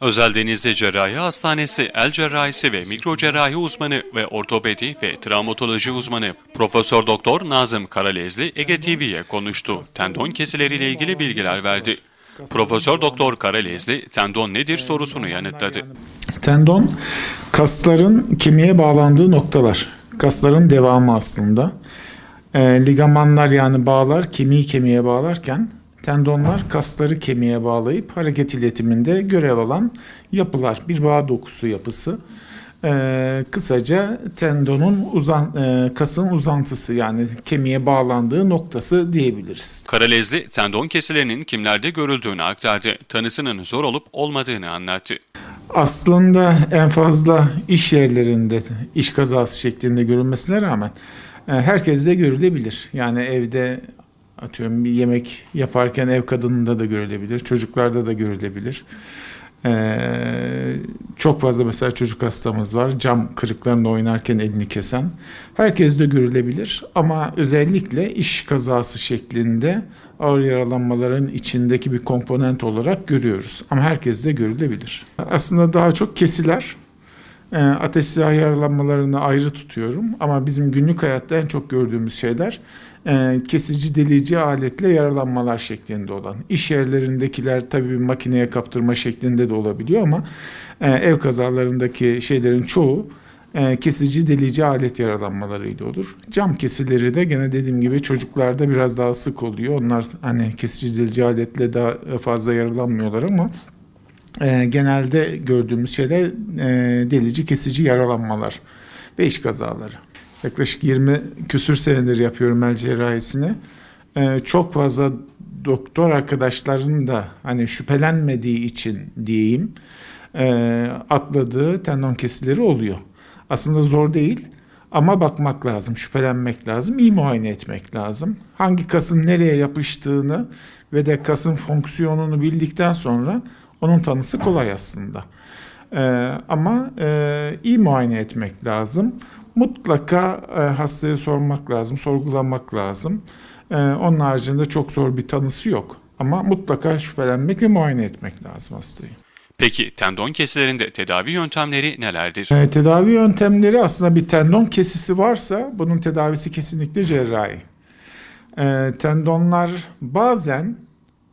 Özel Denizli Cerrahi Hastanesi El Cerrahisi ve Mikro Cerrahi uzmanı ve ortopedi ve travmatoloji uzmanı Profesör Doktor Nazım Karalezli Ege TV'ye konuştu. Tendon kesileriyle ilgili bilgiler verdi. Profesör Doktor Karalezli tendon nedir sorusunu yanıtladı. Tendon kasların kemiğe bağlandığı noktalar. Kasların devamı aslında. E, ligamanlar yani bağlar kemiği kemiğe bağlarken tendonlar kasları kemiğe bağlayıp hareket iletiminde görev alan yapılar. Bir bağ dokusu yapısı. E, kısaca tendonun uzan, e, kasın uzantısı yani kemiğe bağlandığı noktası diyebiliriz. Karalezli tendon kesilerinin kimlerde görüldüğünü aktardı. Tanısının zor olup olmadığını anlattı. Aslında en fazla iş yerlerinde iş kazası şeklinde görülmesine rağmen e, herkeste görülebilir. Yani evde atıyorum bir yemek yaparken ev kadınında da görülebilir, çocuklarda da görülebilir. Ee, çok fazla mesela çocuk hastamız var. Cam kırıklarında oynarken elini kesen. Herkes de görülebilir ama özellikle iş kazası şeklinde ağır yaralanmaların içindeki bir komponent olarak görüyoruz. Ama herkes de görülebilir. Aslında daha çok kesiler. E, ateş yaralanmalarını ayrı tutuyorum ama bizim günlük hayatta en çok gördüğümüz şeyler e, kesici delici aletle yaralanmalar şeklinde olan. İş yerlerindekiler tabii makineye kaptırma şeklinde de olabiliyor ama e, ev kazalarındaki şeylerin çoğu e, kesici delici alet yaralanmalarıyla olur. Cam kesileri de gene dediğim gibi çocuklarda biraz daha sık oluyor. Onlar hani kesici delici aletle daha fazla yaralanmıyorlar ama e, genelde gördüğümüz şeyler e, delici kesici yaralanmalar ve iş kazaları. Yaklaşık 20 küsür senedir yapıyorum el cerrahisini. E, çok fazla doktor arkadaşların da hani şüphelenmediği için diyeyim e, atladığı tendon kesileri oluyor. Aslında zor değil ama bakmak lazım, şüphelenmek lazım, iyi muayene etmek lazım. Hangi kasın nereye yapıştığını ve de kasın fonksiyonunu bildikten sonra onun tanısı kolay aslında. Ee, ama e, iyi muayene etmek lazım. Mutlaka e, hastaya sormak lazım, sorgulamak lazım. E, onun haricinde çok zor bir tanısı yok. Ama mutlaka şüphelenmek ve muayene etmek lazım hastayı. Peki tendon kesilerinde tedavi yöntemleri nelerdir? E, tedavi yöntemleri aslında bir tendon kesisi varsa bunun tedavisi kesinlikle cerrahi. E, tendonlar bazen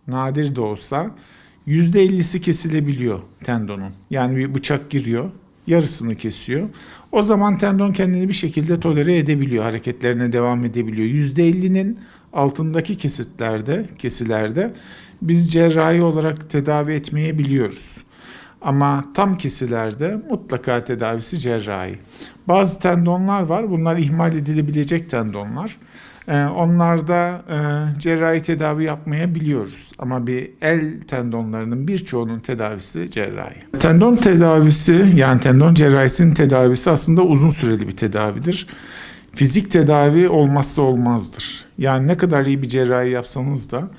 nadir de olsa %50'si kesilebiliyor tendonun. Yani bir bıçak giriyor, yarısını kesiyor. O zaman tendon kendini bir şekilde tolere edebiliyor, hareketlerine devam edebiliyor. %50'nin altındaki kesitlerde, kesilerde biz cerrahi olarak tedavi etmeyi biliyoruz. Ama tam kesilerde mutlaka tedavisi cerrahi. Bazı tendonlar var. Bunlar ihmal edilebilecek tendonlar. Ee, onlarda e, cerrahi tedavi yapmaya biliyoruz. Ama bir el tendonlarının birçoğunun tedavisi cerrahi. Tendon tedavisi yani tendon cerrahisinin tedavisi aslında uzun süreli bir tedavidir. Fizik tedavi olmazsa olmazdır. Yani ne kadar iyi bir cerrahi yapsanız da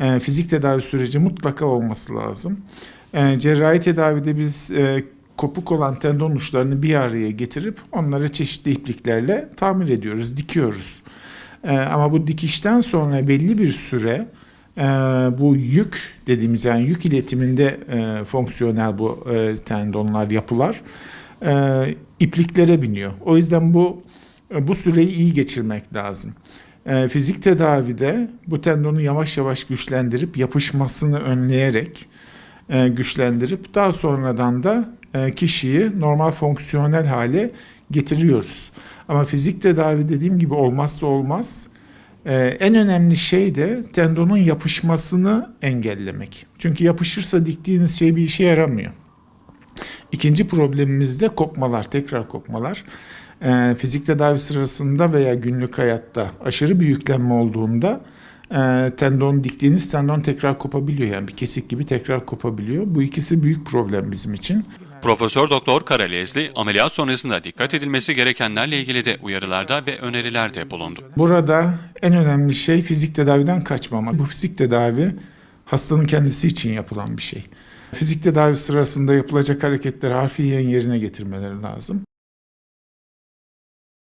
e, fizik tedavi süreci mutlaka olması lazım. E, cerrahi tedavide biz kopuk olan tendon uçlarını bir araya getirip onları çeşitli ipliklerle tamir ediyoruz, dikiyoruz. E, ama bu dikişten sonra belli bir süre e, bu yük dediğimiz yani yük iletiminde e, fonksiyonel bu e, tendonlar, yapılar ipliklere biniyor. O yüzden bu bu süreyi iyi geçirmek lazım. E, fizik tedavide bu tendonu yavaş yavaş güçlendirip yapışmasını önleyerek güçlendirip daha sonradan da kişiyi normal fonksiyonel hale getiriyoruz. Ama fizik tedavi dediğim gibi olmazsa olmaz. E, en önemli şey de tendonun yapışmasını engellemek. Çünkü yapışırsa diktiğiniz şey bir işe yaramıyor. İkinci problemimiz de kopmalar, tekrar kopmalar. E, fizik tedavi sırasında veya günlük hayatta aşırı bir yüklenme olduğunda e, tendon diktiğiniz tendon tekrar kopabiliyor. Yani bir kesik gibi tekrar kopabiliyor. Bu ikisi büyük problem bizim için. Profesör Doktor Karalezli ameliyat sonrasında dikkat edilmesi gerekenlerle ilgili de uyarılarda ve önerilerde bulundu. Burada en önemli şey fizik tedaviden kaçmamak. Bu fizik tedavi hastanın kendisi için yapılan bir şey. Fizik tedavi sırasında yapılacak hareketleri harfiyen yerine getirmeleri lazım.